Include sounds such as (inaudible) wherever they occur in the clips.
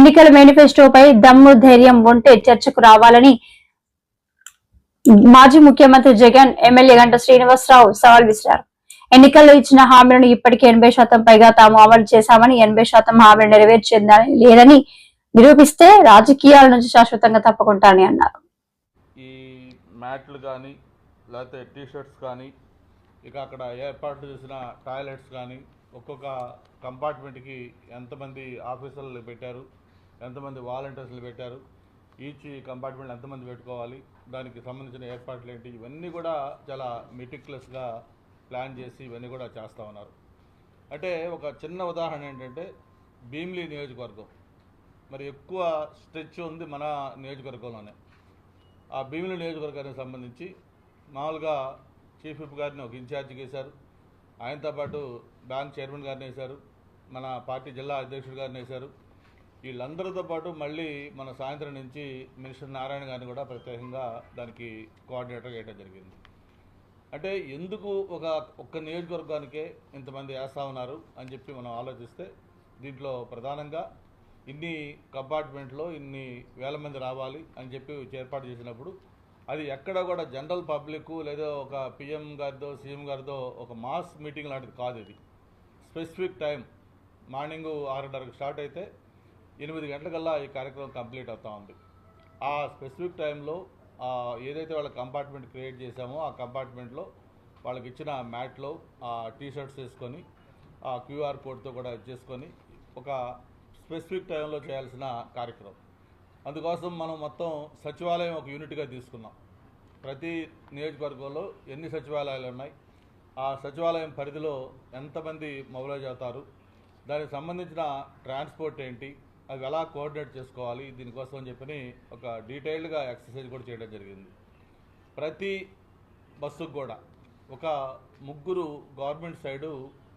ఎన్నికల మేనిఫెస్టోపై దమ్ము ధైర్యం ఉంటే చర్చకు రావాలని మాజీ ముఖ్యమంత్రి జగన్ ఎమ్మెల్యే గంట శ్రీనివాసరావు సవాల్ విసిరారు. ఎన్నికల్లో ఇచ్చిన హామీలను ఇప్పటికే ఎనభై శాతం పైగా తాము అమలు చేశామని ఎనభై శాతం హామీలు నెరవేర్చిందని లేదని నిరూపిస్తే రాజకీయాల నుంచి శాశ్వతంగా తప్పుకుంటానని అన్నారు. ఈ మ్యాట్లు కానీ లేకపోతే టీషర్ట్స్ కానీ ఇక అక్కడ ఏర్పాటు చేసిన టాయిలెట్స్ కానీ ఒక్కొక్క కంపార్ట్మెంట్కి ఎంతమంది ఆఫీసర్లు పెట్టారు? ఎంతమంది వాలంటీర్స్లు పెట్టారు ఈచ్ కంపార్ట్మెంట్ ఎంతమంది పెట్టుకోవాలి దానికి సంబంధించిన ఏర్పాట్లు ఏంటి ఇవన్నీ కూడా చాలా మెటిక్యులస్గా ప్లాన్ చేసి ఇవన్నీ కూడా చేస్తూ ఉన్నారు. అంటే ఒక చిన్న ఉదాహరణ ఏంటంటే భీమిలీ నియోజకవర్గం. మరి ఎక్కువ స్ట్రెచ్ ఉంది మన నియోజకవర్గంలోనే. ఆ భీమిలీ నియోజకవర్గానికి సంబంధించి మామూలుగా చీఫ్ విప్ గారిని ఒక ఇన్ఛార్జ్ వేశారు ఆయనతో పాటు బ్యాంక్ చైర్మన్ గారిని వేశారు మన పార్టీ జిల్లా అధ్యక్షుడు గారిని వేశారు వీళ్ళందరితో పాటు మళ్ళీ మన సాయంత్రం నుంచి మినిస్టర్ నారాయణ గారిని కూడా ప్రత్యేకంగా దానికి కోఆర్డినేటర్ వేయడం జరిగింది. అంటే ఎందుకు ఒక ఒక్క నియోజకవర్గానికే ఇంతమంది వేస్తా ఉన్నారు అని చెప్పి మనం ఆలోచిస్తే దీంట్లో ప్రధానంగా ఇన్ని కంపార్ట్మెంట్లో ఇన్ని వేల మంది రావాలి అని చెప్పి ఏర్పాటు చేసినప్పుడు అది ఎక్కడ కూడా జనరల్ పబ్లిక్ లేదా ఒక పిఎం గారిదో సీఎం గారిదో ఒక మాస్ మీటింగ్ లాంటిది కాదు ఇది. స్పెసిఫిక్ టైం మార్నింగ్ ఆరున్నరకు స్టార్ట్ అయితే ఎనిమిది గంటలకల్లా ఈ కార్యక్రమం కంప్లీట్ అవుతా ఉంది. ఆ స్పెసిఫిక్ టైంలో ఏదైతే వాళ్ళ కంపార్ట్మెంట్ క్రియేట్ చేశామో ఆ కంపార్ట్మెంట్లో వాళ్ళకి ఇచ్చిన మ్యాట్లో ఆ టీ షర్ట్స్ వేసుకొని ఆ క్యూఆర్ కోడ్తో కూడా చేసుకొని ఒక స్పెసిఫిక్ టైంలో చేయాల్సిన కార్యక్రమం. అందుకోసం మనం మొత్తం సచివాలయం ఒక యూనిట్గా తీసుకున్నాం. ప్రతి నియోజకవర్గంలో ఎన్ని సచివాలయాలు ఉన్నాయి? ఆ సచివాలయం పరిధిలో ఎంతమంది మొబలైజ్ అవుతారు? దానికి సంబంధించిన ట్రాన్స్పోర్ట్ ఏంటి? అవి ఎలా కోఆర్డినేట్ చేసుకోవాలి దీనికోసం అని చెప్పని ఒక డీటెయిల్డ్గా ఎక్సర్సైజ్ కూడా చేయడం జరిగింది. ప్రతి బస్సుకు కూడా ఒక ముగ్గురు గవర్నమెంట్ సైడు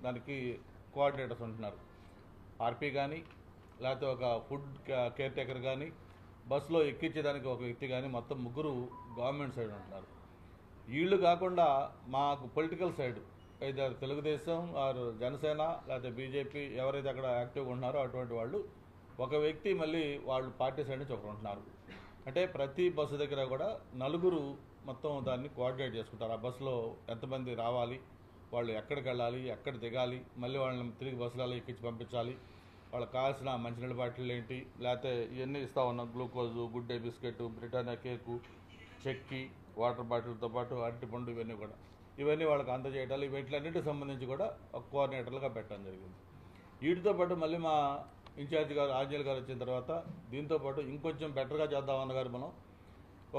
దానికి కోఆర్డినేటర్స్ ఉంటున్నారు. ఆర్పీ కానీ లేకపోతే ఒక ఫుడ్ కేర్ టేకర్ కానీ బస్సులో ఎక్కించేదానికి ఒక వ్యక్తి కానీ మొత్తం ముగ్గురు గవర్నమెంట్ సైడ్ ఉంటున్నారు. వీళ్ళు కాకుండా మాకు పొలిటికల్ సైడ్ అయితే తెలుగుదేశం ఆరు జనసేన లేకపోతే బీజేపీ ఎవరైతే అక్కడ యాక్టివ్గా ఉన్నారో అటువంటి వాళ్ళు ఒక వ్యక్తి మళ్ళీ వాళ్ళు పార్టీ సైడ్ నుంచి ఒకరు ఉంటున్నారు. అంటే ప్రతి బస్సు దగ్గర కూడా నలుగురు మొత్తం దాన్ని కోఆర్డినేట్ చేసుకుంటారు. ఆ బస్సులో ఎంతమంది రావాలి వాళ్ళు ఎక్కడికి వెళ్ళాలి ఎక్కడ దిగాలి మళ్ళీ వాళ్ళని తిరిగి బస్సులలో ఎక్కించి పంపించాలి. వాళ్ళకి కావాల్సిన మంచినీళ్ళ బాటిల్ ఏంటి? లేకపోతే ఇవన్నీ ఇస్తూ ఉన్నాం. Glucose good day biscuit Britannia cake చెక్కి వాటర్ బాటిల్తో పాటు అరటిపండు ఇవన్నీ కూడా. ఇవన్నీ వాళ్ళకి అందజేయటాలు. వీటిలన్నిటికి సంబంధించి కూడా ఒక కోఆర్డినేటర్లుగా పెట్టడం జరిగింది. వీటితో పాటు మళ్ళీ మా ఇన్ఛార్జ్ గారు ఆంజనేయులు గారు వచ్చిన తర్వాత దీంతో పాటు ఇంకొంచెం బెటర్గా చేద్దామన్న గారు మనం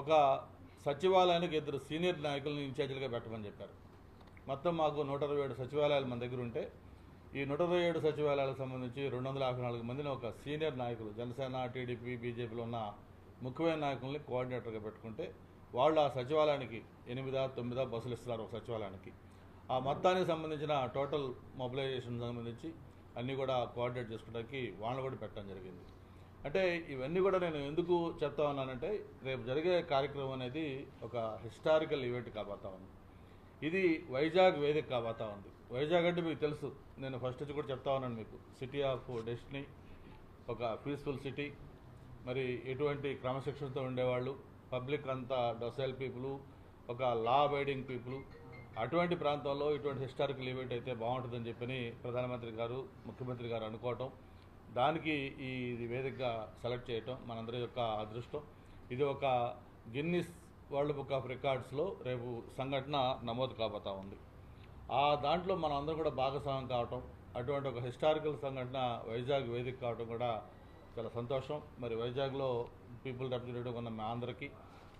ఒక సచివాలయానికి ఇద్దరు సీనియర్ నాయకులను ఇన్ఛార్జీలుగా పెట్టమని చెప్పారు. మొత్తం మాకు నూట ఇరవై ఏడు సచివాలయాలు మన దగ్గర ఉంటే ఈ నూట ఇరవై ఏడు సచివాలయాలకు సంబంధించి రెండు వందల యాభై నాలుగు మందిని ఒక సీనియర్ నాయకులు జనసేన టీడీపీ బీజేపీలో ఉన్న ముఖ్యమైన నాయకుల్ని కోఆర్డినేటర్గా పెట్టుకుంటే వాళ్ళు ఆ సచివాలయానికి ఎనిమిదా తొమ్మిదా బస్సులు ఇస్తున్నారు ఒక సచివాలయానికి. ఆ మొత్తానికి సంబంధించిన టోటల్ మొబిలైజేషన్ సంబంధించి అన్నీ కూడా కోఆర్డినేట్ చేసుకోవడానికి వాళ్ళని కూడా పెట్టడం జరిగింది. అంటే ఇవన్నీ కూడా నేను ఎందుకు చెప్తా ఉన్నానంటే రేపు జరిగే కార్యక్రమం అనేది ఒక హిస్టారికల్ ఈవెంట్ కాబోతా ఉంది. ఇది వైజాగ్ వేదిక కాబోతా ఉంది. వైజాగ్ అంటే మీకు తెలుసు. నేను ఫస్ట్ నుంచి కూడా చెప్తా ఉన్నాను మీకు. సిటీ ఆఫ్ డెస్టినీ ఒక పీస్ఫుల్ సిటీ మరి ఎటువంటి క్రమశిక్షణతో ఉండేవాళ్ళు? పబ్లిక్ అంతా డొసైల్ పీపుల్ ఒక లా అబైడింగ్ పీపుల్ అటువంటి ప్రాంతంలో ఇటువంటి హిస్టారికల్ ఈవెంట్ అయితే బాగుంటుందని చెప్పని ప్రధానమంత్రి గారు ముఖ్యమంత్రి గారు అనుకోవటం. దానికి ఈ ఇది వేదికగా సెలెక్ట్ చేయటం మనందరి యొక్క అదృష్టం. ఇది ఒక గిన్నిస్ వరల్డ్ బుక్ ఆఫ్ రికార్డ్స్లో రేపు సంఘటన నమోదు కాబోతా ఉంది. ఆ దాంట్లో మనం అందరం కూడా భాగస్వామ్యం కావటం అటువంటి ఒక హిస్టారికల్ సంఘటన వైజాగ్ వేదిక కావటం కూడా చాలా సంతోషం. మరి వైజాగ్లో పీపుల్ రిప్రజెంటేటివ్ ఉన్న మా అందరికీ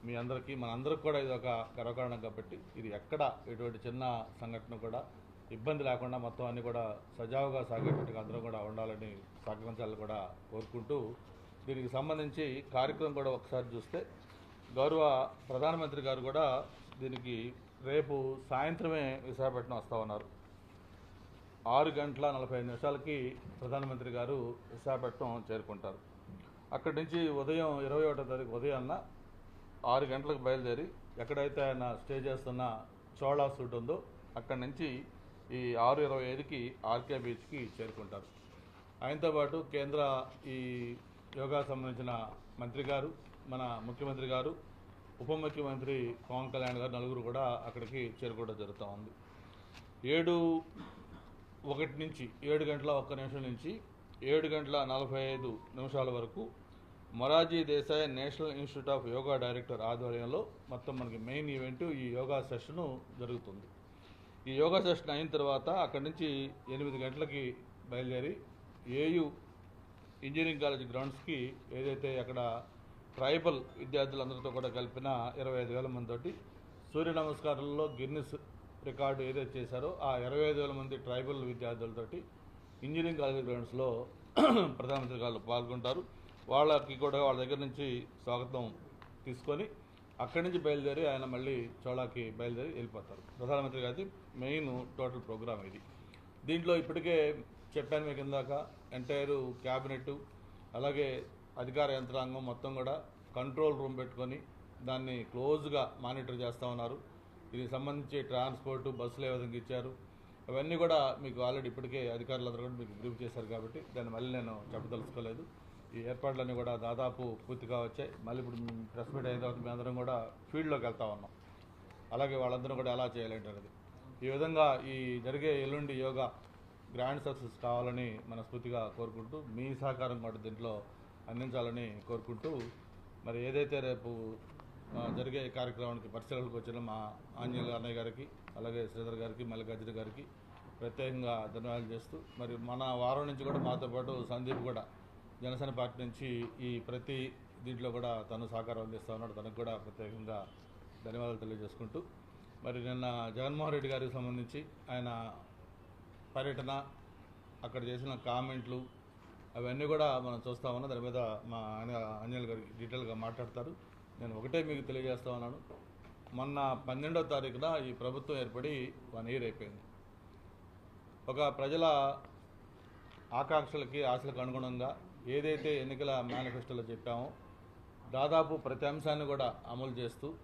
మీ అందరికీ మన అందరికి కూడా ఇది ఒక గర్వకారణం కాబట్టి ఇది ఎక్కడ ఎటువంటి చిన్న సంఘటన కూడా ఇబ్బంది లేకుండా మొత్తం అన్ని కూడా సజావుగా సాగేటట్టుగా అందరం కూడా ఉండాలని సహకరించాలని కూడా కోరుకుంటూ దీనికి సంబంధించి కార్యక్రమం కూడా ఒకసారి చూస్తే గౌరవ ప్రధానమంత్రి గారు కూడా దీనికి రేపు సాయంత్రమే విశాఖపట్నం వస్తూ ఉన్నారు. ఆరు గంటల నలభై ఐదు నిమిషాలకి ప్రధానమంత్రి గారు విశాఖపట్నం చేరుకుంటారు. అక్కడి నుంచి ఉదయం ఇరవై ఒకటో తారీఖు ఉదయాన్న ఆరు గంటలకు బయలుదేరి ఎక్కడైతే ఆయన స్టే చేస్తున్న చోళా సూట్ ఉందో అక్కడి నుంచి ఈ ఆరు ఇరవై ఐదుకి ఆర్కే బీచ్కి చేరుకుంటారు. ఆయనతో పాటు కేంద్ర ఈ యోగా సంబంధించిన మంత్రి గారు మన ముఖ్యమంత్రి గారు ఉప ముఖ్యమంత్రి పవన్ కళ్యాణ్ గారు నలుగురు కూడా అక్కడికి చేరుకోవడం జరుగుతూ ఉంది. ఏడు ఒకటి నుంచి ఏడు గంటల ఒక్క నిమిషం నుంచి ఏడు గంటల నలభై ఐదు నిమిషాల వరకు Morarji Desai national institute of yoga director ఆధ్వర్యంలో మొత్తం మనకి మెయిన్ ఈవెంట్ ఈ యోగా సెషను జరుగుతుంది. ఈ యోగా సెషన్ అయిన తర్వాత అక్కడి నుంచి ఎనిమిది గంటలకి బయలుదేరి ఏయు ఇంజనీరింగ్ కాలేజ్ గ్రౌండ్స్కి ఏదైతే అక్కడ ట్రైబల్ విద్యార్థులందరితో కూడా కలిపిన ఇరవై ఐదు వేల మందితోటి సూర్య నమస్కారంలో గిన్నిస్ రికార్డు ఏదైతే చేశారో ఆ ఇరవై ఐదు వేల మంది ట్రైబల్ విద్యార్థులతోటి ఇంజనీరింగ్ కాలేజ్ గ్రౌండ్స్లో (clears throat) ప్రధానమంత్రి గారు పాల్గొంటారు. వాళ్ళకి కూడా వాళ్ళ దగ్గర నుంచి స్వాగతం తీసుకొని అక్కడి నుంచి బయలుదేరి ఆయన మళ్ళీ చోళాకి బయలుదేరి వెళ్ళిపోతారు. ప్రధానమంత్రి గారి మెయిన్ టోటల్ ప్రోగ్రామ్ ఇది. దీంట్లో ఇప్పటికే చెప్పాను మీకు ఇందాక ఎంటైర్ క్యాబినెట్ అలాగే అధికార యంత్రాంగం మొత్తం కూడా కంట్రోల్ రూమ్ పెట్టుకొని దాన్ని క్లోజ్గా మానిటర్ చేస్తూ ఉన్నారు. దీనికి సంబంధించి ట్రాన్స్పోర్టు బస్సులు ఏ విధంగా ఇచ్చారు అవన్నీ కూడా మీకు ఆల్రెడీ ఇప్పటికే అధికారులందరూ కూడా మీకు బ్రీఫ్ చేశారు కాబట్టి దాన్ని మళ్ళీ నేను చెప్పదలుచుకోలేదు. ఈ ఏర్పాట్లన్నీ కూడా దాదాపు పూర్తిగా వచ్చాయి. మళ్ళీ ఇప్పుడు ప్రెస్ మీట్ అయిన తర్వాత మేమందరం కూడా ఫీల్డ్లోకి వెళ్తా ఉన్నాం. అలాగే వాళ్ళందరూ కూడా ఎలా చేయాలంటారు ఈ విధంగా ఈ జరిగే ఎల్లుండి యోగా గ్రాండ్ సక్సెస్ కావాలని మనస్ఫూర్తిగా కోరుకుంటూ మీ సహకారం కూడా దీంట్లో అందించాలని కోరుకుంటూ మరి ఏదైతే రేపు జరిగే కార్యక్రమానికి పరిశీలనకు వచ్చిన మా ఆంజనేయులు అన్నయ్య గారికి అలాగే శ్రీధర్ గారికి మల్లికార్జున గారికి ప్రత్యేకంగా ధన్యవాదాలు చేస్తూ మరి మన వారం నుంచి కూడా మాతో పాటు సందీప్ కూడా జనసేన పార్టీ నుంచి ఈ ప్రతి దీంట్లో కూడా తను సహకారం అందిస్తూ ఉన్నాడు. తనకు కూడా ప్రత్యేకంగా ధన్యవాదాలు తెలియజేసుకుంటూ. మరి నిన్న జగన్మోహన్ రెడ్డి గారికి సంబంధించి ఆయన పర్యటన అక్కడ చేసిన కామెంట్లు అవన్నీ కూడా మనం చూస్తా ఉన్నాం. దాని మీద మా ఆయన అంజల్ గారికి డీటెయిల్గా మాట్లాడతారు. నేను ఒకటే మీకు తెలియజేస్తా ఉన్నాను. మొన్న పన్నెండో తారీఖున ఈ ప్రభుత్వం ఏర్పడి వన్ ఇయర్ అయిపోయింది. ఒక ప్రజల ఆకాంక్షలకి ఆశలకు అనుగుణంగా ఏదైతే ఎన్నికల మేనిఫెస్టోలో చెప్పామో దాదాపు ప్రతి అంశాన్ని కూడా అమలు చేస్తూ